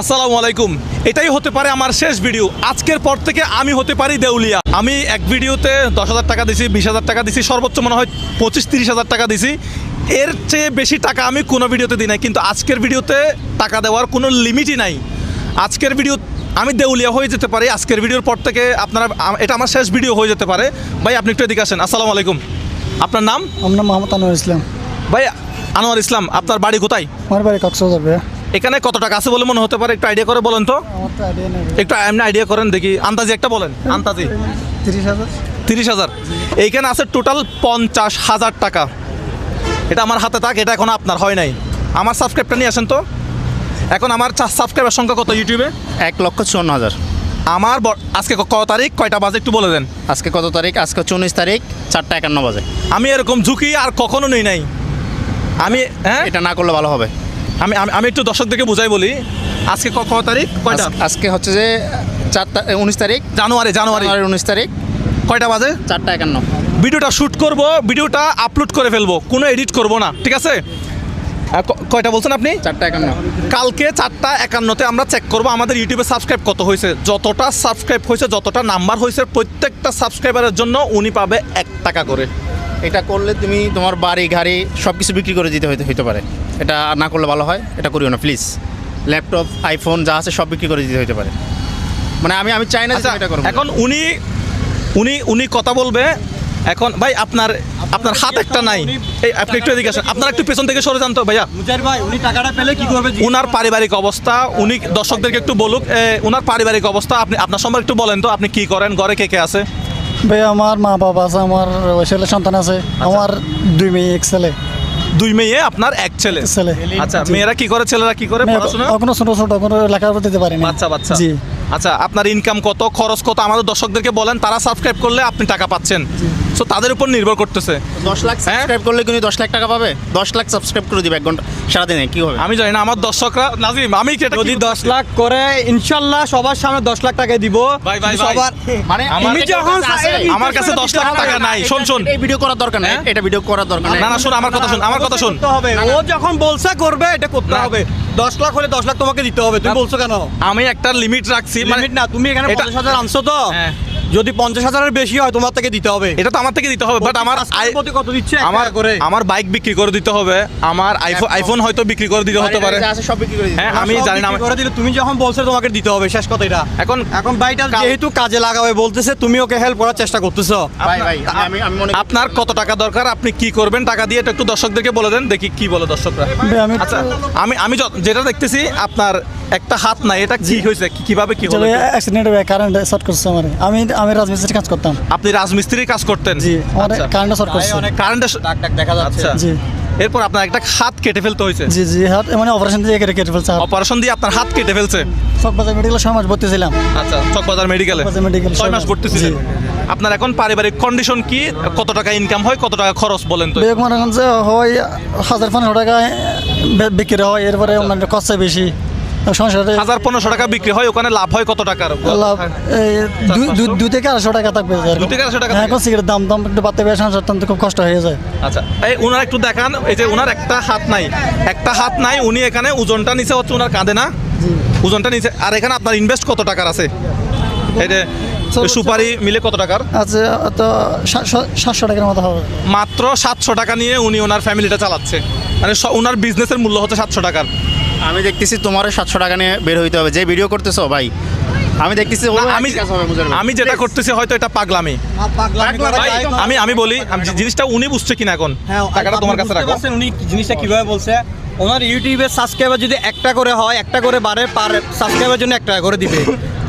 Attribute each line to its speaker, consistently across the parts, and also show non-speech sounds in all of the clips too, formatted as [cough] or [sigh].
Speaker 1: আসসালামু আলাইকুম। এটাই হতে পারে আমার শেষ ভিডিও আজকের পর থেকে আমি হতে পারি দেউলিয়া। আমি এক ভিডিওতে দশ হাজার টাকা দিছি বিশ হাজার টাকা দিছি সর্বোচ্চ মনে হয় পঁচিশ তিরিশ হাজার টাকা দিছি। এর চেয়ে বেশি টাকা আমি কোনো ভিডিওতে দিই নাই কিন্তু আজকের ভিডিওতে টাকা দেওয়ার কোনো লিমিটই নাই। আজকের ভিডিও আমি দেউলিয়া হয়ে যেতে পারি। আজকের ভিডিওর পর থেকে আপনারা এটা আমার শেষ ভিডিও হয়ে যেতে পারে। ভাই আপনি একটু এদিকে আসেন। আসসালামু আলাইকুম। আপনার নাম?
Speaker 2: আমার নাম মোহাম্মদ আনোয়ার ইসলাম।
Speaker 1: ভাই আনোয়ার ইসলাম আপনার বাড়ি কোথায়?
Speaker 2: আমার বাড়ি কক্সবাজার ভাইয়া।
Speaker 1: এখানে কত টাকা আছে বলে মনে হতে পারে? একটু আইডিয়া করে বলেন তো। একটু এমনি আইডিয়া করেন দেখি। আন্দাজি একটা বলেন। আন্দাজি
Speaker 2: তিরিশ হাজার।
Speaker 1: তিরিশ হাজার। এইখানে আছে টোটাল পঞ্চাশ হাজার টাকা। এটা আমার হাতে থাক এটা এখন আপনার হয় নাই। আমার সাবস্ক্রাইবটা নিয়ে আসেন তো। এখন আমার সাবস্ক্রাইবার সংখ্যা কত ইউটিউবে
Speaker 3: এক লক্ষ চুয়ান্ন হাজার।
Speaker 1: আমার ব- আজকে ক- ক তারিখ? কয়টা বাজে একটু বলে দেন।
Speaker 3: আজকে কত তারিখ? আজকে উনিশ তারিখ চারটা একান্ন বাজে।
Speaker 1: আমি এরকম ঝুঁকি আর কখনো নেই নাই। আমি হ্যাঁ?
Speaker 3: এটা না করলে ভালো হবে।
Speaker 1: আমি আমি- আমি একটু দর্শকদেরকে বুঝাই বলি। আজকে ক ক তারিখ? কয়টা?
Speaker 3: আজকে হচ্ছে যে চারটা উনিশ তারিখ।
Speaker 1: জানুয়ারি জানুয়ারি।
Speaker 3: উনিশ তারিখ।
Speaker 1: কয়টা বাজে?
Speaker 3: চারটা একান্ন।
Speaker 1: ভিডিওটা শ্যুট করব ভিডিওটা আপলোড করে ফেলব কোনো এডিট করব না ঠিক আছে? কয়টা বলছেন আপনি?
Speaker 3: চারটা একান্ন।
Speaker 1: কালকে চারটা একান্নতে আমরা চেক করব আমাদের ইউটিউবে সাবস্ক্রাইব কত হয়েছে। যতটা সাবস্ক্রাইব হয়েছে যতটা নাম্বার হয়েছে প্রত্যেকটা সাবস্ক্রাইবারের জন্য উনি পাবে এক টাকা করে।
Speaker 3: এটা করলে তুমি তোমার বাড়ি গাড়ি সব কিছু বিক্রি করে দিতে হইতে হইতে পারে। এটা না করলে ভালো হয় এটা করিও না প্লিজ ল্যাপটপ আইফোন যা আছে সব বিক্রি করে দিতে হইতে পারে। মানে আমি আমি চাই না যে
Speaker 1: আচ্ছা
Speaker 3: এটা করব
Speaker 1: এখন উনি উনি উনি কথা বলবে এখন ভাই আপনার আপনার হাত একটা নাই। এই আপনি একটু এদিকে আসেন। আপনার একটু পেছন থেকে সরে যান তো ভাইয়া।
Speaker 4: ভাই উনি টাকাটা পেলে কি করবে
Speaker 1: উনার পারিবারিক অবস্থা উনি দর্শকদেরকে একটু বলুক। এ, উনার পারিবারিক অবস্থা আপনি আপনার সম্পর্কে একটু বলেন তো আপনি কি করেন ঘরে কে কে আছে?
Speaker 2: ভাই আমার মা বাবা আছে আমার ছেলে সন্তান আছে আমার দুই মেয়ে এক ছেলে।
Speaker 1: দুই মেয়ে আপনার এক ছেলে।
Speaker 2: ছেলে।
Speaker 1: আচ্ছা মেয়েরা কি করে? ছেলেরা কি করে পড়াশোনা?
Speaker 2: এখনও ছোট ছোট কোনো লেখাপড়া দিতে পারি না
Speaker 1: বাচ্চা বাচ্চা।
Speaker 2: জি।
Speaker 1: আচ্ছা আপনার ইনকাম কত খরচ কত? আমাদের দর্শকদেরকে বলেন তারা সাবস্ক্রাইব করলে আপনি টাকা পাচ্ছেন। সো তাদের উপর নির্ভর করতেছে।
Speaker 3: দশ লাখ
Speaker 1: হ্যাঁ?
Speaker 3: সাবস্ক্রাইব করলে কিন্তু দশ লাখ টাকা পাবে? দশ লাখ সাবস্ক্রাইব করে দিবে এক ঘণ্টা। সারাদিনে কি হবে?
Speaker 1: আমি জানি না আমার দর্শকরা নাজিম আমি
Speaker 4: যদি দশ লাখ করে ইনশাল্লাহ সবার সামনে দশ লাখ টাকা দিব।
Speaker 1: ভাই, ভাই, ভাই।
Speaker 4: সবার
Speaker 3: মানে
Speaker 1: আমার কাছে
Speaker 3: যখন
Speaker 1: আমার কাছে দশ লাখ টাকা নাই শোন শোন।
Speaker 3: এই ভিডিও করার দরকার নেই
Speaker 1: হ্যাঁ?
Speaker 3: এটা ভিডিও করার দরকার
Speaker 1: না না শোন আমার কথা শোন আমার কথা শোন।
Speaker 4: ও যখন বলছে করবে এটা করতে হবে। দশ লাখ হলে দশ লাখ তোমাকে দিতে হবে। তুমি বলছো কেন?
Speaker 1: আমি একটা লিমিট রাখছি মানে
Speaker 4: লিমিট না তুমি এখানে পঞ্চাশ হাজার আনছো তো?
Speaker 1: হ্যাঁ।
Speaker 4: যদি পঞ্চাশ হাজারের বেশি হয় তোমার থেকে দিতে হবে।
Speaker 1: এটা তো আমার থেকে দিতে হবে বাট আমার
Speaker 4: কত দিচ্ছে?
Speaker 1: আমার
Speaker 4: করে।
Speaker 1: আমার বাইক বিক্রি করে দিতে হবে আমার আইফোন আইফোন হয়তো বিক্রি করে দিতে হতে পারে।
Speaker 3: আছে সব বিক্রি করে দিতে
Speaker 1: হ্যাঁ আমি জানি না
Speaker 4: করে দিলে তুমি যখন বলছো তোমাকে দিতে হবে শেষ কথা এটা।
Speaker 1: এখন
Speaker 4: এখন
Speaker 1: কাল-
Speaker 4: যেহেতু কাজে লাগাবে বলতেছে তুমি ওকে হেল্প করার চেষ্টা করতেছো।
Speaker 3: ভাই ভাই আমি- আমি মনে
Speaker 1: আপনার কত টাকা দরকার? আপনি কি করবেন? টাকা দিয়ে এটা একটু দর্শকদেরকে বলে দেন দেখি কি বলে দর্শকরা।
Speaker 2: আমি
Speaker 1: আচ্ছা আমি আমি যেটা দেখতেছি আপনার একটা হাত নাই এটা কি হয়েছে? কি- কীভাবে কি হলো?
Speaker 2: অ্যাক্সিডেন্ট হয়ে কারেন্ট শর্ট করছে আমার। আমি আমি রাজমিস্ত্রি কাজ করতাম।
Speaker 1: আপনি রাজমিস্ত্রির কাজ করতেন?
Speaker 2: জি আমার
Speaker 1: আচ্ছা।
Speaker 2: কারেন্ট শর্ট করছে।
Speaker 1: কারেন্ট
Speaker 4: ডাক ডাক দেখা যাচ্ছে।
Speaker 1: আচ্ছা।
Speaker 2: জি।
Speaker 1: এরপর আপনার একটা হাত কেটে ফেলতে হয়েছে।
Speaker 2: জি জি হাত মানে অপারেশন দিয়ে কেটে কেটে ফেলছে
Speaker 1: অপারেশন দিয়ে আপনার হাত কেটে ফেলছে।
Speaker 2: চকবাজার মেডিকেলে ছয় মাস ভর্তি ছিলাম
Speaker 1: আচ্ছা চকবাজার মেডিকেলে
Speaker 2: মেডিকেলে
Speaker 1: ছয় মাস ভর্তি
Speaker 2: ছিলেন
Speaker 1: আপনার এখন পারিবারিক কন্ডিশন কি? কত টাকা ইনকাম হয় কত টাকা খরচ বলেন তো?
Speaker 2: বেগ মনে যে হয় হাজার পনেরো টাকায় বে- বিক্রি হয় এরপরে অন্যান্য খরচা বেশি।
Speaker 1: হাজার পনেরোশো টাকা বিক্রি হয় ওখানে লাভ হয় কত টাকার?
Speaker 2: লাভ দুই থেকে আড়াইশো টাকা থাকবে।
Speaker 1: দুই থেকে আড়াইশো টাকা
Speaker 2: হ্যাঁ, এখন সিগারেট দাম দাম একটু বাড়তে পারে সংসার টানতে খুব কষ্ট হয়ে যায়।
Speaker 1: আচ্ছা এই উনার একটু দেখান এই যে উনার একটা হাত নাই একটা হাত নাই উনি এখানে ওজনটা নিচে হচ্ছে উনার কাঁধে না? ওজনটা নিচে আর এখানে আপনার ইনভেস্ট কত টাকার আছে? এই যে
Speaker 2: সর্বোচ্চ-
Speaker 1: সুপারি মিলে কত টাকার?
Speaker 2: আচ্ছা তো সাতশো টাকার মতো হবে।
Speaker 1: মাত্র সাতশো টাকা নিয়ে উনি ওনার ফ্যামিলিটা চালাচ্ছে। মানে ওনার বিজনেসের মূল্য হচ্ছে সাতশো টাকার।
Speaker 3: আমি দেখতেছি তোমারও সাতশো টাকা নিয়ে বের হইতে হবে। যে ভিডিও করতেছো ভাই আমি দেখতেছি
Speaker 1: আমি। আমি যেটা করতেছি হয়তো এটা পাগলামি। আমি আমি বলি আমি জিনিসটা উনি বুঝছে কিনা এখন?
Speaker 4: হ্যাঁ
Speaker 1: টাকাটা তোমার কাছে রাখো।
Speaker 4: উনি জিনিসটা কীভাবে বলছে? ওনার ইউটিউবে সাবস্ক্রাইবার যদি একটা করে হয় একটা করে বাড়ে পার সাবস্ক্রাইবার জন্য একটা করে দিবে।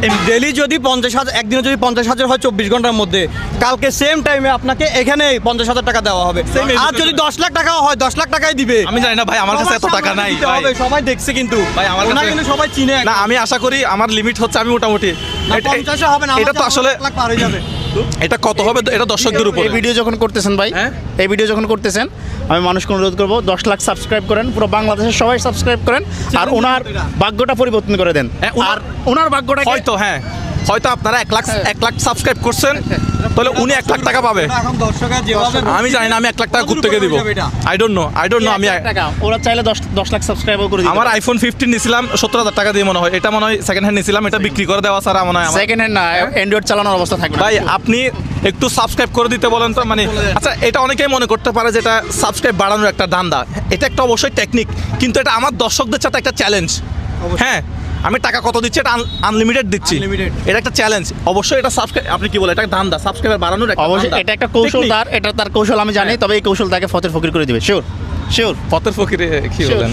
Speaker 4: ডেলি যদি পঞ্চাশ হাজার একদিনে যদি পঞ্চাশ হাজার হয় চব্বিশ ঘণ্টার মধ্যে কালকে সেম টাইমে আপনাকে এখানে পঞ্চাশ হাজার টাকা দেওয়া হবে। আর যদি দশ লাখ টাকাও হয় দশ লাখ টাকাই দিবে।
Speaker 1: আমি জানি না ভাই আমার কাছে এত টাকা নাই।
Speaker 4: সবাই দেখছে কিন্তু।
Speaker 1: ভাই, আমার
Speaker 4: কিন্তু সবাই চিনে।
Speaker 1: না আমি আশা করি আমার লিমিট হচ্ছে আমি মোটামুটি এটা-
Speaker 4: পঞ্চাশে হবে না
Speaker 1: এটা তো আসলে
Speaker 4: লাখ পার হয়ে যাবে।
Speaker 1: এটা কত হবে? এটা দর্শকদের উপর।
Speaker 3: এই ভিডিও যখন করতেছেন ভাই
Speaker 1: হ্যাঁ?
Speaker 3: এই ভিডিও যখন করতেছেন আমি মানুষকে অনুরোধ করব দশ লাখ সাবস্ক্রাইব করেন পুরো বাংলাদেশের সবাই সাবস্ক্রাইব করেন আর ওনার ভাগ্যটা পরিবর্তন করে দেন।
Speaker 1: হ্যাঁ,
Speaker 3: আর ওনার ভাগ্যটা
Speaker 1: হয়তো হ্যাঁ। হয়তো আপনারা এক লাখ এক লাখ সাবস্ক্রাইব করছেন তাহলে উনি এক লাখ টাকা পাবে।
Speaker 4: দর্শকের যেভাবে
Speaker 1: আমি জানি না আমি এক লাখ টাকা
Speaker 4: কতটুকু
Speaker 1: থেকে দিব।
Speaker 4: এটা?
Speaker 1: I don't know I don't know আমি
Speaker 3: এক লাখ টাকা ওরা চাইলে দশ দশ লাখ সাবস্ক্রাইবার করে
Speaker 1: আমার আইফোন ফিফটিন নিয়েছিলাম সত্তর হাজার টাকা দিয়ে মনে হয়। এটা মনে হয় সেকেন্ড হ্যান্ড নিছিলাম এটা বিক্রি করে দেওয়া স্যার মনে হয়
Speaker 3: সেকেন্ড হ্যান্ড না অ্যান্ড্রয়েড চালানোর অবস্থা থাকবে।
Speaker 1: ভাই আপনি একটু সাবস্ক্রাইব করে দিতে বলেন তো মানে আচ্ছা এটা অনেকেই মনে করতে পারে যে এটা সাবস্ক্রাইব বাড়ানোর একটা ধান্দা। এটা একটা অবশ্যই টেকনিক কিন্তু এটা আমার দর্শকদের সাথে একটা চ্যালেঞ্জ হ্যাঁ আমি টাকা কত দিচ্ছি এটা আনলিমিটেড দিচ্ছি। এটা একটা চ্যালেঞ্জ অবশ্যই এটা সাবস্ক্রাইব আপনি কি বলে এটা দাম ধান্দা। সাবস্ক্রাইবার বাড়ানোর একটা
Speaker 3: অবশ্যই এটা একটা কৌশল। তার এটা তার কৌশল আমি জানি তবে এই কৌশল তাকে ফতের ফকির করে দিবে। শিওর শিওর
Speaker 1: পথের ফকিরে কি বলেন?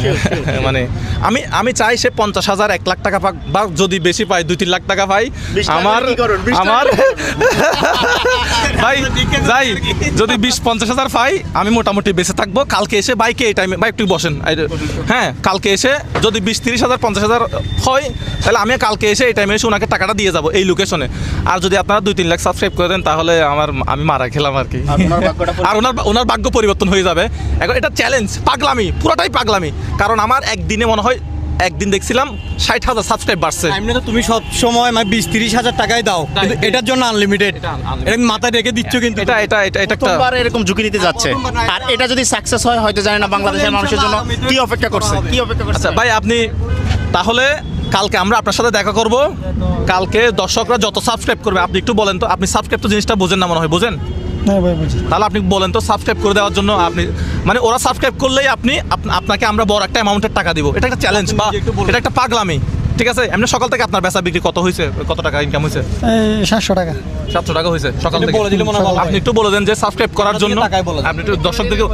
Speaker 1: মানে আমি আমি চাই সে পঞ্চাশ হাজার এক লাখ টাকা পাক বা যদি বেশি পাই দুই তিন লাখ টাকা পাই। আমার আমার [laughs] ভাই যাই যদি বিশ পঞ্চাশ হাজার পাই আমি মোটামুটি বেঁচে থাকব। কালকে এসে বাইকে এই টাইমে ভাই একটু বসেন। হ্যাঁ কালকে এসে যদি বিশ তিরিশ হাজার পঞ্চাশ হাজার হয় তাহলে আমি কালকে এসে এই টাইমে এসে ওনাকে টাকাটা দিয়ে যাব এই লোকেশনে আর যদি আপনারা দুই তিন লাখ সাবস্ক্রাইব করে দেন তাহলে আমার আমি মারা খেলাম আর কি।
Speaker 3: আর ওনার
Speaker 1: ওনার ভাগ্য পরিবর্তন হয়ে যাবে। এখন এটা চ্যালেঞ্জ পাগলামি পুরোটাই পাগলামি। কারণ আমার একদিনে মনে হয় একদিন দেখছিলাম ষাট হাজার সাবস্ক্রাইব বাড়ছে
Speaker 4: এমনি তো তুমি সব সময় মানে বিশ তিরিশ হাজার টাকাই দাও। কিন্তু এটার জন্য আনলিমিটেড
Speaker 1: এটা
Speaker 4: মাথায় রেখে দিচ্ছ কিন্তু
Speaker 1: এটা এটা এটা এটা
Speaker 3: প্রথমবার এরকম ঝুঁকি নিতে যাচ্ছে। আর এটা যদি সাকসেস হয় হয়তো জানি না বাংলাদেশের মানুষের জন্য কি অপেক্ষা করছে কি অপেক্ষা করছে?
Speaker 1: আচ্ছা ভাই আপনি তাহলে কালকে আমরা আপনার সাথে দেখা করব। কালকে দর্শকরা যত সাবস্ক্রাইব করবে আপনি একটু বলেন তো আপনি সাবস্ক্রাইব তো জিনিসটা বোঝেন না মনে হয় বোঝেন?
Speaker 2: হ্যাঁ ভাই বুঝি
Speaker 1: তাহলে আপনি বলেন তো সাবস্ক্রাইব করে দেওয়ার জন্য আপনি মানে ওরা সাবস্ক্রাইব করলেই আপনি আপনাকে আমরা বড় একটা অ্যামাউন্টের টাকা দিব। এটা একটা চ্যালেঞ্জ বা। এটা একটা পাগলামি। ঠিক আছে এমনি সকাল থেকে আপনার বেচা বিক্রি কত হয়েছে কত টাকা ইনকাম হয়েছে
Speaker 2: সাতশো টাকা।
Speaker 1: সাতশো টাকা হয়েছে সকাল থেকে।
Speaker 4: বলে দিলে মনে হয়
Speaker 1: আপনি একটু বলে দেন যে সাবস্ক্রাইব করার জন্য। আপনি একটু দর্শকদেরকে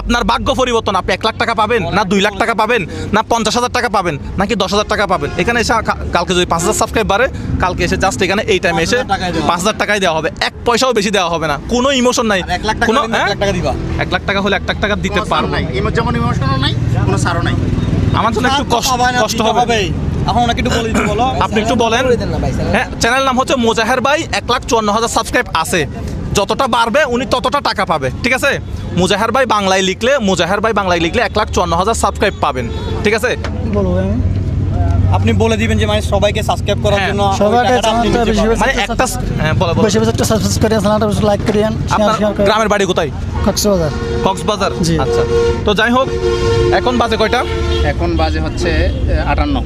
Speaker 1: আপনার ভাগ্য পরিবর্তন আপনি এক লাখ টাকা পাবেন না দুই লাখ টাকা পাবেন না পঞ্চাশ হাজার টাকা পাবেন নাকি দশ হাজার টাকা পাবেন? এখানে এসে কালকে যদি পাঁচ হাজার সাবস্ক্রাইব বাড়ে কালকে এসে জাস্ট এখানে এই টাইমে এসে
Speaker 4: 5,000
Speaker 1: পাঁচ হাজার টাকাই দেওয়া হবে। এক পয়সাও বেশি দেওয়া হবে না। কোনো ইমোশন নাই।
Speaker 4: আর এক লাখ টাকা
Speaker 1: কোনো
Speaker 4: হলে এক
Speaker 1: হ্যাঁ?
Speaker 4: লাখ টাকা দিবা।
Speaker 1: এক লাখ টাকা হলে এক লাখ টাকা দিতে পারব
Speaker 3: যেমন ইমোশনাল নাই কোনো সারও নাই।
Speaker 1: আমার জন্য একটু কষ্ট হবে।
Speaker 4: এখন ওনাকে একটু বলে দিতে বলো। [coughs]
Speaker 1: আপনি একটু বলেন। হ্যাঁ চ্যানেল নাম হচ্ছে মোজাহের ভাই এক লাখ চুয়ান্ন হাজার সাবস্ক্রাইব আছে। যতটা বাড়বে উনি ততটা টাকা পাবে ঠিক আছে? মুজাহের ভাই বাংলায় লিখলে মুজাহের ভাই বাংলায় লিখলে এক লাখ চুয়ান্ন হাজার সাবস্ক্রাইব পাবেন ঠিক আছে?
Speaker 2: বলব আমি?
Speaker 4: আপনি বলে দিবেন যে মানে সবাইকে সাবস্ক্রাইব করার
Speaker 1: হ্যাঁ।
Speaker 4: জন্য
Speaker 2: সবাইকে।
Speaker 1: মানে একটা হ্যাঁ বলো বলো।
Speaker 2: বেশি বেশি একটা সাবস্ক্রাইব করেন লাইক করেন
Speaker 1: আপনার গ্রামের বাড়ি কোথায়?
Speaker 2: কক্সবাজার।
Speaker 1: কক্সবাজার?
Speaker 2: জি।
Speaker 1: আচ্ছা। তো যাই হোক এখন বাজে কয়টা?
Speaker 3: এখন বাজে হচ্ছে আটান্ন।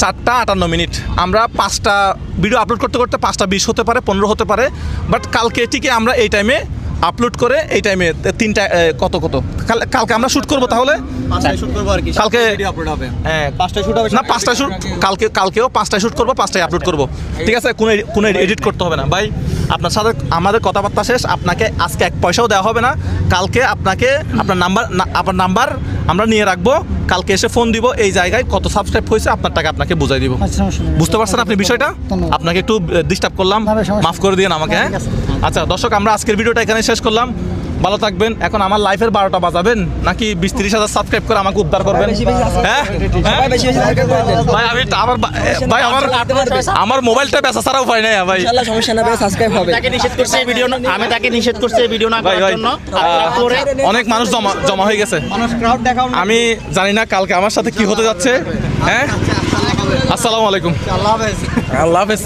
Speaker 1: চারটা আটান্ন মিনিট। আমরা পাঁচটা ভিডিও আপলোড করতে করতে পাঁচটা বিশ হতে পারে পনেরো হতে পারে বাট কালকে এটিকে আমরা এই টাইমে আপলোড করে এই টাইমে তিনটা কত কত? কাল- কালকে আমরা শুট করব তাহলে?
Speaker 4: পাঁচটায় শুট করব আর কি
Speaker 1: কালকে-
Speaker 4: ভিডিও আপলোড হবে।
Speaker 1: হ্যাঁ।
Speaker 4: পাঁচটায় শুট হবে
Speaker 1: না পাঁচটায় শ্যুট কালকে কালকেও পাঁচটায় শ্যুট করব পাঁচটায় আপলোড করব। ঠিক আছে? কোনো কোনো এডিট করতে হবে না। ভাই আপনার সাথে আমাদের কথাবার্তা শেষ। আপনাকে আজকে এক পয়সাও দেওয়া হবে না। কালকে আপনাকে আপনার নাম্বার আপনার নাম্বার আমরা নিয়ে রাখব কালকে এসে ফোন দিব এই জায়গায় কত সাবস্ক্রাইব হয়েছে আপনার টাকা আপনাকে বুঝাই দিব।
Speaker 2: আচ্ছা।
Speaker 1: বুঝতে পারছেন আপনি বিষয়টা? আপনাকে একটু ডিস্টার্ব করলাম মাফ করে দিন আমাকে হ্যাঁ? আচ্ছা দর্শক আমরা আজকের ভিডিওটা এখানে শেষ করলাম। ভালো থাকবেন। এখন আমার লাইফের বারোটা বাজাবেন? নাকি বিশ তিরিশ হাজার সাবস্ক্রাইব করে আমাকে উদ্ধার করবেন? হ্যাঁ? ভাই আমি আমার ভাই আমার আমার মোবাইলটা বেচা ছাড়া উপায় নাই ভাই।
Speaker 5: সমস্যা না ভাই সাবস্ক্রাইব হবে।
Speaker 3: তাকে নিষেধ করছে এই ভিডিও না আমি তাকে নিষেধ করছে এই ভিডিও না করার জন্য।
Speaker 1: অনেক মানুষ জমা জমা হয়ে গেছে। আমি জানি না কালকে আমার সাথে কি হতে যাচ্ছে হ্যাঁ? আসসালামু আলাইকুম।
Speaker 4: আল্লাহ হাফেজ।
Speaker 1: আল্লাহ হাফেজ।